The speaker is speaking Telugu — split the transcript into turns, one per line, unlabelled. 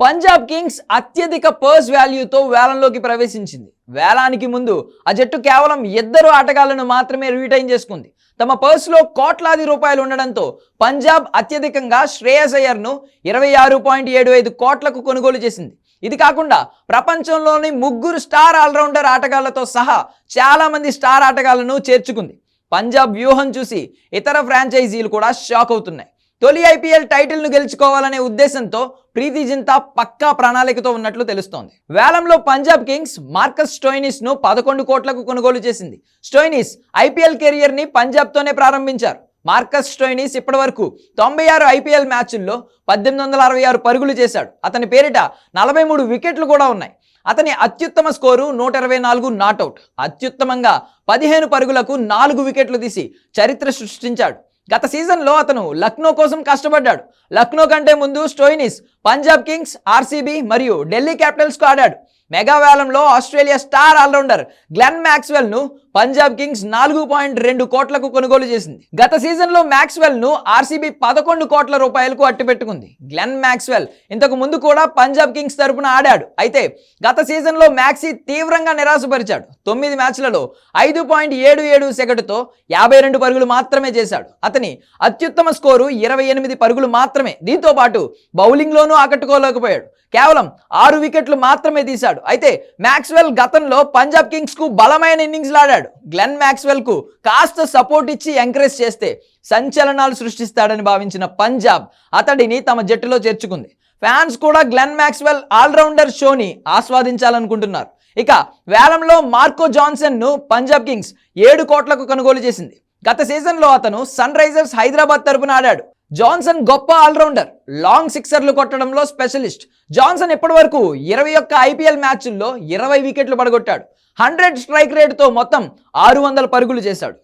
పంజాబ్ కింగ్స్ అత్యధిక పర్స్ వాల్యూతో వేలంలోకి ప్రవేశించింది. వేలానికి ముందు ఆ జట్టు కేవలం ఇద్దరు ఆటగాళ్ళను మాత్రమే రిటైన్ చేసుకుంది. తమ పర్స్లో కోట్లాది రూపాయలు ఉండడంతో పంజాబ్ అత్యధికంగా శ్రేయస్ అయ్యర్ను ఇరవై ఆరు పాయింట్ ఏడు ఐదు కోట్లకు కొనుగోలు చేసింది. ఇది కాకుండా ప్రపంచంలోని ముగ్గురు స్టార్ ఆల్రౌండర్ ఆటగాళ్ళతో సహా చాలామంది స్టార్ ఆటగాళ్ళను చేర్చుకుంది. పంజాబ్ వ్యూహం చూసి ఇతర ఫ్రాంచైజీలు కూడా షాక్ అవుతున్నాయి. తొలి ఐపీఎల్ టైటిల్ను గెలుచుకోవాలనే ఉద్దేశంతో ప్రీతి జింతా పక్కా ప్రణాళికతో ఉన్నట్లు తెలుస్తోంది. వేలంలో పంజాబ్ కింగ్స్ మార్కస్ స్టోయినిస్ను పదకొండు కోట్లకు కొనుగోలు చేసింది. స్టోయినిస్ ఐపీఎల్ కెరియర్ని పంజాబ్తోనే ప్రారంభించారు. మార్కస్ స్టోయినిస్ ఇప్పటి వరకు తొంభై ఆరు ఐపీఎల్ మ్యాచ్ల్లో పద్దెనిమిది వందల అరవై ఆరు పరుగులు చేశాడు. అతని పేరిట నలభై మూడు వికెట్లు కూడా ఉన్నాయి. అతని అత్యుత్తమ స్కోరు నూట ఇరవై నాలుగు నాటౌట్ అత్యుత్తమంగా పదిహేను పరుగులకు నాలుగు వికెట్లు తీసి చరిత్ర సృష్టించాడు. గత సీజన్లో అతను లక్నో కోసం కష్టపడ్డాడు. లక్నో కంటే ముందు స్టోయినిస్ పంజాబ్ కింగ్స్ ఆర్సీబీ మరియు ఢిల్లీ క్యాపిటల్స్కు ఆడాడు. మెగా వేలంలో ఆస్ట్రేలియా స్టార్ ఆల్రౌండర్ గ్లెన్ మ్యాక్స్వెల్ను పంజాబ్ కింగ్స్ నాలుగు పాయింట్ రెండు కోట్లకు కొనుగోలు చేసింది. గత సీజన్లో మ్యాక్స్వెల్ను ఆర్సీబీ పదకొండు కోట్ల రూపాయలకు అట్టిపెట్టుకుంది. గ్లెన్ మ్యాక్స్వెల్ ఇంతకు ముందు కూడా పంజాబ్ కింగ్స్ తరపున ఆడాడు. అయితే గత సీజన్లో మ్యాక్సీ తీవ్రంగా నిరాశపరిచాడు. తొమ్మిది మ్యాచ్లలో ఐదు పాయింట్ ఏడు ఏడు సెగటుతో యాభై రెండు పరుగులు మాత్రమే చేశాడు. అతని అత్యుత్తమ స్కోరు ఇరవై ఎనిమిది పరుగులు మాత్రమే. దీంతో పాటు బౌలింగ్లోనూ ఆకట్టుకోలేకపోయాడు. కేవలం ఆరు వికెట్లు మాత్రమే తీశాడు. అయితే మ్యాక్స్వెల్ గతంలో పంజాబ్ కింగ్స్కు బలమైన ఇన్నింగ్స్ ఆడాడు. గ్లెన్ మ్యాక్స్వెల్కు కాస్త సపోర్ట్ ఇచ్చి ఎంకరేజ్ చేస్తే సంచలనాలు సృష్టిస్తాడని భావించిన పంజాబ్ అతడిని తమ జట్టులో చేర్చుకుంది. ఫ్యాన్స్ కూడా గ్లెన్ మ్యాక్స్వెల్ ఆల్రౌండర్ షోని ఆస్వాదించాలనుకుంటున్నారు. ఇక వేలంలో మార్కో జాన్సన్ను పంజాబ్ కింగ్స్ ఏడు కోట్లకు కొనుగోలు చేసింది. గత సీజన్లో అతను సన్ రైజర్స్ హైదరాబాద్ తరపున ఆడాడు. జాన్సన్ గొప్ప ఆల్రౌండర్ లాంగ్ సిక్సర్లు కొట్టడంలో స్పెషలిస్ట్. జాన్సన్ ఇప్పటి వరకు ఇరవై ఒక్క ఐపీఎల్ మ్యాచ్ల్లో ఇరవై వికెట్లు పడగొట్టాడు. హండ్రెడ్ స్ట్రైక్ రేట్తో మొత్తం ఆరు వందల పరుగులు చేశాడు.